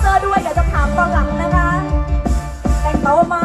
เซอร์ด้วยเดี๋จะถามตอนหลังนะคะ แต่งเบามา